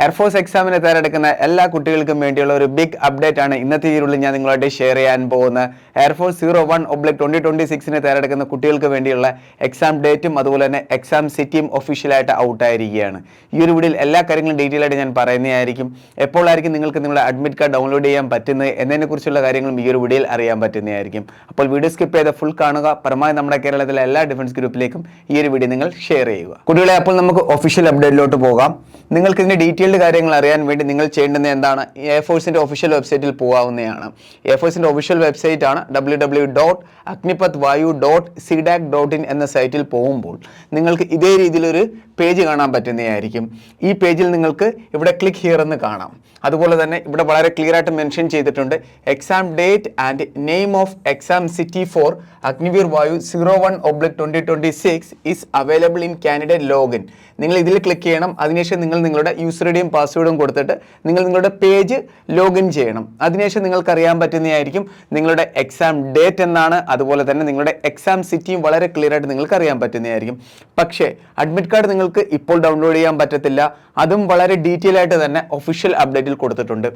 Air force എക്സാമിന് തയ്യാറെടുക്കുന്ന എല്ലാ കുട്ടികൾക്കും വേണ്ടിയുള്ള ഒരു ബിഗ് അപ്ഡേറ്റ് ആണ് ഇന്നത്തെ വീഡിയോയിൽ ഞാൻ നിങ്ങളായിട്ട് ഷെയർ ചെയ്യാൻ പോകുന്നത്. Air force zero one oblique twenty twenty സിക്സിന് തയ്യാറെടുക്കുന്ന കുട്ടികൾക്ക് വേണ്ടിയുള്ള എക്സാം ഡേറ്റും അതുപോലെ തന്നെ എക്സാം സിറ്റിയും ഒഫീഷ്യലായിട്ട് ഔട്ട് ആയിരിക്കുകയാണ്. ഈ ഒരു വീഡിയോയിൽ എല്ലാ കാര്യങ്ങളും ഡീറ്റെയിൽ ആയിട്ട് ഞാൻ പറയുന്നതായിരിക്കും. എപ്പോഴായിരിക്കും നിങ്ങൾക്ക് നിങ്ങളുടെ അഡ്മിറ്റ് കാർഡ് ഡൗൺലോഡ് ചെയ്യാൻ പറ്റുന്നത് എന്നതിനെക്കുറിച്ചുള്ള കാര്യങ്ങളും ഈ ഒരു വീഡിയോയിൽ അറിയാൻ പറ്റുന്നതായിരിക്കും. അപ്പോൾ വീഡിയോ സ്കിപ്പ് ചെയ്ത് ഫുൾ കാണുക. പരമാവധി നമ്മുടെ കേരളത്തിലെ എല്ലാ ഡിഫൻസ് ഗ്രൂപ്പിലേക്കും ഈ ഒരു വീഡിയോ നിങ്ങൾ ഷെയർ ചെയ്യുക. കുട്ടികളെ അപ്പോൾ നമുക്ക് ഒഫീഷ്യൽ അപ്ഡേറ്റിലോട്ട് പോകാം. നിങ്ങൾക്ക് ഇതിന്റെ ഡീറ്റെയിൽഡ് കാര്യങ്ങൾ അറിയാൻ വേണ്ടി നിങ്ങൾ ചെയ്യേണ്ടത് എന്താണ്? എയർ ഫോഴ്സിന്റെ ഒഫീഷ്യൽ വെബ്സൈറ്റിൽ പോകാവുന്നതാണ് എയർഫോഴ്സിന്റെ ഒഫീഷ്യൽ വെബ്സൈറ്റ് ആണ് W W dot Agnipath Vayu dot CDAC dot in എന്ന സൈറ്റിൽ പോകുമ്പോൾ നിങ്ങൾക്ക് ഇതേ രീതിയിലൊരു പേജ് കാണാൻ പറ്റുന്നതായിരിക്കും. ഈ പേജിൽ നിങ്ങൾക്ക് ഇവിടെ ക്ലിക്ക് ഹിയർ എന്ന് കാണാം. അതുപോലെ തന്നെ ഇവിടെ വളരെ ക്ലിയർ ആയിട്ട് മെൻഷൻ ചെയ്തിട്ടുണ്ട്. Exam date and name of exam city for Agniveer Vayu zero one oblique twenty twenty six is available in candidate login നിങ്ങൾ ഇതിൽ ക്ലിക്ക് ചെയ്യണം. അതിനുശേഷം നിങ്ങൾ നിങ്ങളുടെ യൂസർ ഐഡിയും പാസ്വേഡും കൊടുത്തിട്ട് നിങ്ങൾ നിങ്ങളുടെ പേജ് ലോഗിൻ ചെയ്യണം. അതിനുശേഷം നിങ്ങൾക്ക് അറിയാൻ പറ്റുന്നതായിരിക്കും നിങ്ങളുടെ എക്സാം ഡേറ്റ് എന്നാണ്. അതുപോലെ തന്നെ നിങ്ങളുടെ എക്സാം സിറ്റിയും വളരെ ക്ലിയർ ആയിട്ട് നിങ്ങൾക്ക് അറിയാൻ പറ്റുന്നതായിരിക്കും. പക്ഷേ അഡ്മിറ്റ് കാർഡ് നിങ്ങൾക്ക് ഇപ്പോൾ ഡൗൺലോഡ് ചെയ്യാൻ പറ്റത്തില്ല. അതും വളരെ ഡീറ്റെയിൽ ആയിട്ട് തന്നെ ഒഫീഷ്യൽ അപ്ഡേറ്റിൽ കൊടുത്തിട്ടുണ്ട്.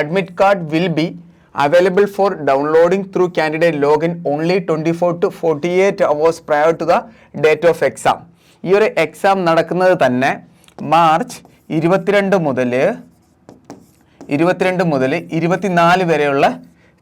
Admit card will be available for downloading through candidate login only twenty four to forty eight hours prior to the date of exam ഈ ഒരു എക്സാം നടക്കുന്നത് തന്നെ മാർച്ച് ഇരുപത്തിരണ്ട് മുതൽ ഇരുപത്തിരണ്ട് മുതൽ ഇരുപത്തിനാല് വരെയുള്ള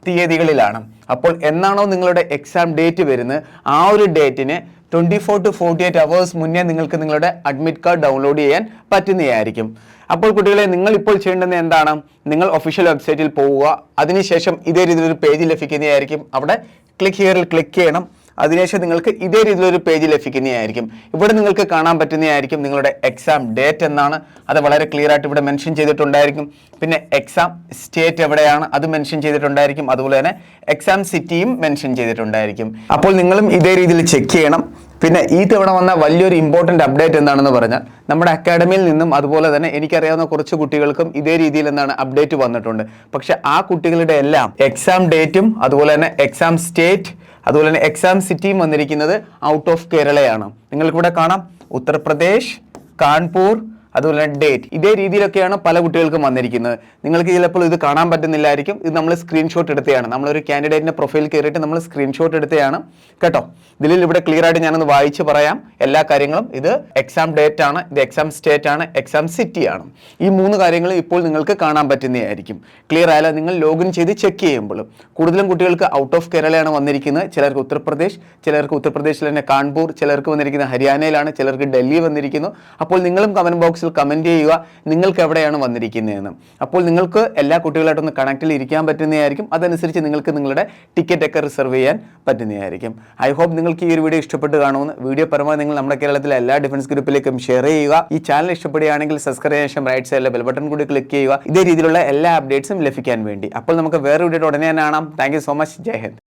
തീയതികളിലാണ്. അപ്പോൾ എന്നാണോ നിങ്ങളുടെ എക്സാം ഡേറ്റ് വരുന്നത്? ആ ഒരു ഡേറ്റിന് twenty four to forty eight hours മുന്നേ നിങ്ങൾക്ക് നിങ്ങളുടെ അഡ്മിറ്റ് കാർഡ് ഡൗൺലോഡ് ചെയ്യാൻ പറ്റുന്നതായിരിക്കും. അപ്പോൾ കുട്ടികളെ നിങ്ങൾ ഇപ്പോൾ ചെയ്യേണ്ടത് എന്താണ്? നിങ്ങൾ ഒഫീഷ്യൽ വെബ്സൈറ്റിൽ പോവുക. അതിനുശേഷം ഇതേ രീതിയിൽ ഒരു പേജ് ലഭിക്കുന്നതായിരിക്കും. അവിടെ ക്ലിക്ക് ഹിയറിൽ ക്ലിക്ക് ചെയ്യണം. അതിനുശേഷം നിങ്ങൾക്ക് ഇതേ രീതിയിലൊരു പേജ് ലഭിക്കുന്നതായിരിക്കും. ഇവിടെ നിങ്ങൾക്ക് കാണാൻ പറ്റുന്നതായിരിക്കും നിങ്ങളുടെ എക്സാം ഡേറ്റ് എന്നാണ്. അത് വളരെ ക്ലിയർ ആയിട്ട് ഇവിടെ മെൻഷൻ ചെയ്തിട്ടുണ്ടായിരിക്കും. പിന്നെ എക്സാം സ്റ്റേറ്റ് എവിടെയാണ്? അത് മെൻഷൻ ചെയ്തിട്ടുണ്ടായിരിക്കും. അതുപോലെ തന്നെ എക്സാം സിറ്റിയും മെൻഷൻ ചെയ്തിട്ടുണ്ടായിരിക്കും. അപ്പോൾ നിങ്ങളും ഇതേ രീതിയിൽ ചെക്ക് ചെയ്യണം. പിന്നെ ഈ തവണ വന്ന വലിയൊരു ഇമ്പോർട്ടന്റ് അപ്ഡേറ്റ് എന്താണെന്ന് പറഞ്ഞാൽ നമ്മുടെ അക്കാഡമിയിൽ നിന്നും അതുപോലെ തന്നെ എനിക്കറിയാവുന്ന കുറച്ച് കുട്ടികൾക്കും ഇതേ രീതിയിൽ എന്താണ് അപ്ഡേറ്റ് വന്നിട്ടുണ്ട്. പക്ഷെ ആ കുട്ടികളുടെ എല്ലാം എക്സാം ഡേറ്റും അതുപോലെ തന്നെ എക്സാം സ്റ്റേറ്റ് അതുപോലെ തന്നെ എക്സാം സിറ്റിയും വന്നിരിക്കുന്നത് ഔട്ട് ഓഫ് കേരളയാണ്. നിങ്ങൾക്കിവിടെ കാണാം. ഉത്തർപ്രദേശ് കാൺപൂർ അതുപോലെ തന്നെ ഡേറ്റ് ഇതേ രീതിയിലൊക്കെയാണ് പല കുട്ടികൾക്കും വന്നിരിക്കുന്നത്. നിങ്ങൾക്ക് ചിലപ്പോൾ ഇത് കാണാൻ പറ്റുന്നില്ലായിരിക്കും. ഇത് നമ്മൾ സ്ക്രീൻഷോട്ട് എടുത്തതാണ്. നമ്മളൊരു കാൻഡിഡേറ്റിന്റെ പ്രൊഫൈൽ കയറിയിട്ട് നമ്മൾ സ്ക്രീൻഷോട്ട് എടുത്തതാണ്. കേട്ടോ? ഇതിൽ ഇവിടെ ക്ലിയർ ആയിട്ട് ഞാനൊന്ന് വായിച്ച് പറയാം. എല്ലാ കാര്യങ്ങളും ഇത് എക്സാം ഡേറ്റ് ആണ് ഇത് എക്സാം സ്റ്റേറ്റ് ആണ് എക്സാം സിറ്റി ആണ്. ഈ മൂന്ന് കാര്യങ്ങളും ഇപ്പോൾ നിങ്ങൾക്ക് കാണാൻ പറ്റുന്നതായിരിക്കും. ക്ലിയർ ആയാലും? നിങ്ങൾ ലോഗിൻ ചെയ്ത് ചെക്ക് ചെയ്യുമ്പോൾ കൂടുതലും കുട്ടികൾക്ക് ഔട്ട് ഓഫ് കേരളയാണ് വന്നിരിക്കുന്നത്. ചിലർക്ക് ഉത്തർപ്രദേശ് ചിലർക്ക് ഉത്തർപ്രദേശിൽ തന്നെ കാൺപൂർ ചിലർക്ക് വന്നിരിക്കുന്നത് ഹരിയാനയിലാണ് ചിലർക്ക് ഡൽഹി വന്നിരിക്കുന്നു. അപ്പോൾ നിങ്ങളും കമന്റ് ബോക്സിൽ കമന്റ് ചെയ്യുക നിങ്ങൾക്ക് എവിടെയാണ് വന്നിരിക്കുന്നതെന്ന്. അപ്പോൾ നിങ്ങൾക്ക് എല്ലാ കുട്ടികളായിട്ടൊന്ന് കണക്റ്റിൽ ഇരിക്കാൻ പറ്റുന്നതായിരിക്കും. അതനുസരിച്ച് നിങ്ങൾക്ക് നിങ്ങളുടെ ടിക്കറ്റ് ഒക്കെ റിസർവ് ചെയ്യാൻ പറ്റുന്നതായിരിക്കും. ഐ ഹോപ്പ് നിങ്ങൾക്ക് ഈ ഒരു വീഡിയോ ഇഷ്ടപ്പെട്ട് കാണുമെന്ന്. വീഡിയോ പരമാവധി നിങ്ങൾ നമ്മുടെ കേരളത്തിലെ എല്ലാ ഡിഫൻസ് ഗ്രൂപ്പിലേക്കും ഷെയർ ചെയ്യുക. ഈ ചാനൽ ഇഷ്ടപ്പെടുകയാണെങ്കിൽ സബ്സ്ക്രൈബ് ശേഷം റൈറ്റ് സൈഡിലെ ബെൽ ബട്ടൺ കൂടി ക്ലിക്ക് ചെയ്യുക. ഇതേ രീതിയിലുള്ള എല്ലാ അപ്ഡേറ്റ്സും ലഭിക്കാൻ വേണ്ടി. അപ്പോൾ നമുക്ക് വേറെ വീഡിയോ ഉടനെ കാണാം. Thank so much Jai Hind.